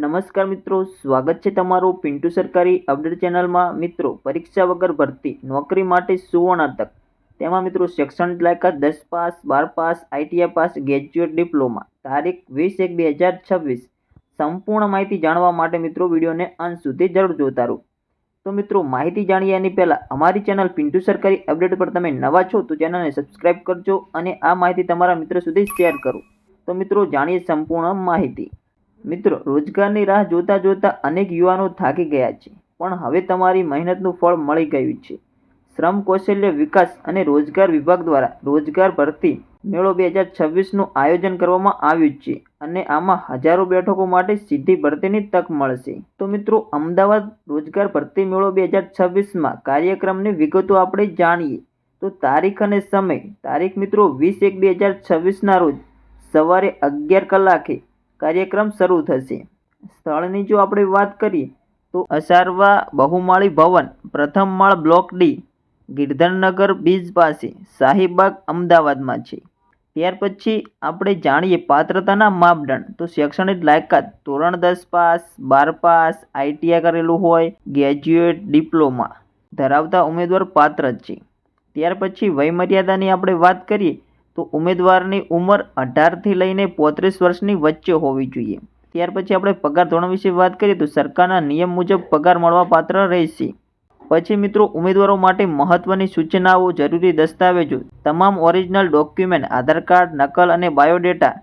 નમસ્કાર મિત્રો, સ્વાગત છે તમારું પિન્ટુ સરકારી અપડેટ ચેનલમાં. મિત્રો, પરીક્ષા વગર ભરતી નોકરી માટે સુવર્ણ તક. તેમાં મિત્રો, શૈક્ષણિક લાયકાત દસ પાસ, બાર pass, ITI pass, graduate diploma. તારીખ વીસ એક બે હજાર છવ્વીસ. સંપૂર્ણ માહિતી જાણવા માટે મિત્રો, વિડીયોને અંત સુધી જરૂર જોતા રહો. તો મિત્રો, માહિતી જાણીએ એની પહેલાં, અમારી ચેનલ પિન્ટુ સરકારી અપડેટ પર તમે નવા છો, તો ચેનલને સબસ્ક્રાઈબ કરજો અને આ માહિતી તમારા મિત્રો સુધી શેર કરો. તો મિત્રો, જાણીએ સંપૂર્ણ માહિતી. મિત્રો, રોજગારની રાહ જોતા જોતા અનેક યુવાનો થાકી ગયા છે, પણ હવે તમારી મહેનતનું ફળ મળી ગયું છે. શ્રમ કૌશલ્ય વિકાસ અને રોજગાર વિભાગ દ્વારા રોજગાર ભરતી મેળો બે હજાર છવ્વીસનું આયોજન કરવામાં આવ્યું છે અને આમાં હજારો બેઠકો માટે સીધી ભરતીની તક મળશે. તો મિત્રો, અમદાવાદ રોજગાર ભરતી મેળો બે હજાર છવ્વીસમાં કાર્યક્રમની વિગતો આપણે જાણીએ. તો તારીખ અને સમય. તારીખ મિત્રો, વીસ એક બે હજાર છવ્વીસના રોજ સવારે અગિયાર કલાકે કાર્યક્રમ શરૂ થશે. સ્થળની જો આપણે વાત કરીએ, તો અસારવા બહુમાળી ભવન, પ્રથમ માળ બ્લોક ડી, ગિરધરનગર બીજ પાસે, શાહીબાગ, અમદાવાદમાં છે. ત્યાર પછી આપણે જાણીએ પાત્રતાના માપદંડ. તો શૈક્ષણિક લાયકાત, ધોરણ દસ પાસ, બાર પાસ આઈટીઆઈ કરેલું હોય, ગ્રેજ્યુએટ, ડિપ્લોમા. ધરાવતા ઉમેદવાર પાત્ર જ છે. ત્યાર પછી વયમર્યાદાની આપણે વાત કરીએ તો ઉમેદવારની ઉંમર અઢારથી લઈને પોત્રીસ વર્ષની વચ્ચે હોવી જોઈએ. ત્યાર પછી આપણે પગાર ધોરણ વિશે વાત કરીએ તો સરકારના નિયમ મુજબ પગાર મળવાપાત્ર રહેશે. પછી મિત્રો, ઉમેદવારો માટે મહત્ત્વની સૂચનાઓ, જરૂરી દસ્તાવેજો, તમામ ઓરિજિનલ ડોક્યુમેન્ટ, આધાર કાર્ડ, નકલ અને બાયોડેટા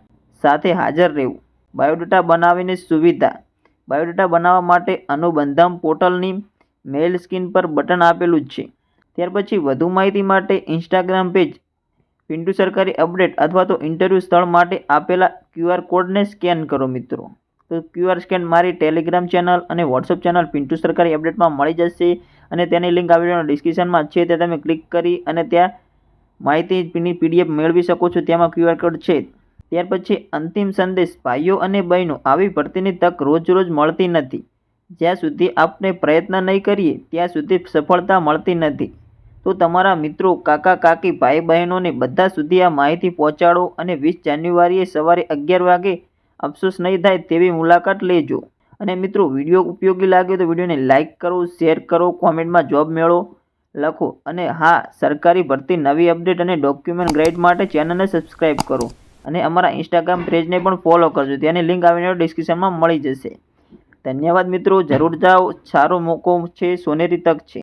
સાથે હાજર રહેવું. બાયોડેટા બનાવીને સુવિધા. બાયોડેટા બનાવવા માટે અનુબંધમ પોર્ટલની મેલ સ્ક્રીન પર બટન આપેલું જ છે. ત્યાર પછી વધુ માહિતી માટે ઇન્સ્ટાગ્રામ પેજ પિન્ટુ સરકારી અપડેટ અથવા તો ઇન્ટરવ્યૂ સ્થળ માટે આપેલા ક્યુઆર કોડને સ્કેન કરો મિત્રો. તો ક્યુઆર સ્કેન મારી ટેલિગ્રામ ચેનલ અને વોટ્સઅપ ચેનલ પિન્ટુ સરકારી અપડેટમાં મળી જશે અને તેની લિંક આ વિડીયોના ડિસ્ક્રિપ્શનમાં છે, તે તમે ક્લિક કરી અને ત્યાં માહિતીની પીડીએફ મેળવી શકો છો, તેમાં ક્યુઆર કોડ છે. ત્યાર પછી અંતિમ સંદેશ, ભાઈઓ અને બહેનો, આવી ભરતીની તક રોજ રોજ મળતી નથી. જ્યાં સુધી આપણે પ્રયત્ન નહીં કરીએ, ત્યાં સુધી સફળતા મળતી નથી. તો તમારા મિત્રો, કાકા, કાકી ભાઈ બહેનોને બધા સુધી આ માહિતી પહોંચાડો અને વીસ જાન્યુઆરીએ સવારે અગિયાર વાગે અફસોસ નહીં થાય તેવી મુલાકાત લેજો. અને મિત્રો, વીડિયો ઉપયોગી લાગે તો વિડીયોને લાઇક કરો, શેર કરો, કોમેન્ટમાં જોબ મેળો, લખો અને હા, સરકારી ભરતી નવી અપડેટ અને ડોક્યુમેન્ટ ગ્રેડ માટે ચેનલને સબસ્ક્રાઈબ કરો અને અમારા ઇન્સ્ટાગ્રામ પેજને પણ ફોલો કરજો, ત્યાંની લિંક આવીને ડિસ્ક્રિપ્શનમાં મળી જશે. ધન્યવાદ મિત્રો, જરૂર જાઓ, સારો મોકો છે, સોનેરી તક છે.